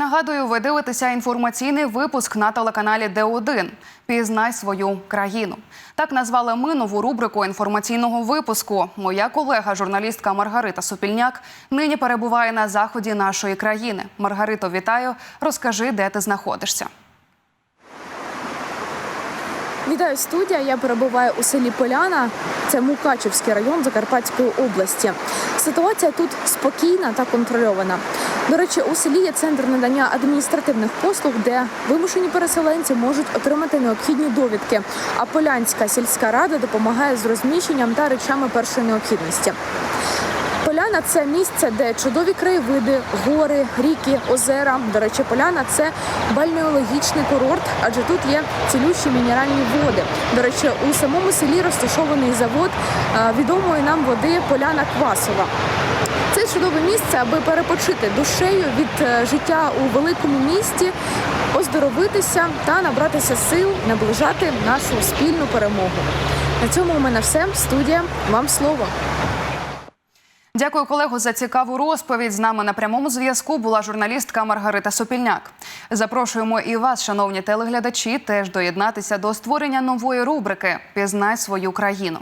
Нагадую, ви дивитеся інформаційний випуск на телеканалі Д1 Пізнай свою країну. Так назвали ми нову рубрику інформаційного випуску. Моя колега, журналістка Маргарита Сопільняк, нині перебуває на заході нашої країни. Маргарито, вітаю. Розкажи, де ти знаходишся. Вітаю студія. Я перебуваю у селі Поляна. Це Мукачівський район Закарпатської області. Ситуація тут спокійна та контрольована. До речі, у селі є центр надання адміністративних послуг, де вимушені переселенці можуть отримати необхідні довідки. А Полянська сільська рада допомагає з розміщенням та речами першої необхідності. Поляна це місце, де чудові краєвиди, гори, ріки, озера. До речі, поляна це бальнеологічний курорт, адже тут є цілющі мінеральні води. До речі, у самому селі розташований завод відомої нам води Поляна Квасова. Це чудове місце, аби перепочити душею від е, життя у великому місті, оздоровитися та набратися сил, наближати нашу спільну перемогу. На цьому у мене все. Студія вам слово. Дякую, колего, за цікаву розповідь. З нами на прямому зв'язку була журналістка Маргарита Сопільняк. Запрошуємо і вас, шановні телеглядачі, теж доєднатися до створення нової рубрики Пізнай свою країну.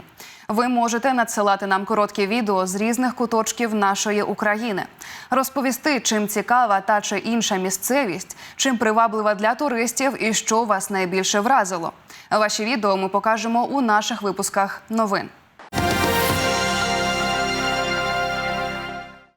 Ви можете надсилати нам короткі відео з різних куточків нашої України, розповісти, чим цікава та чи інша місцевість, чим приваблива для туристів і що вас найбільше вразило. Ваші відео ми покажемо у наших випусках новин.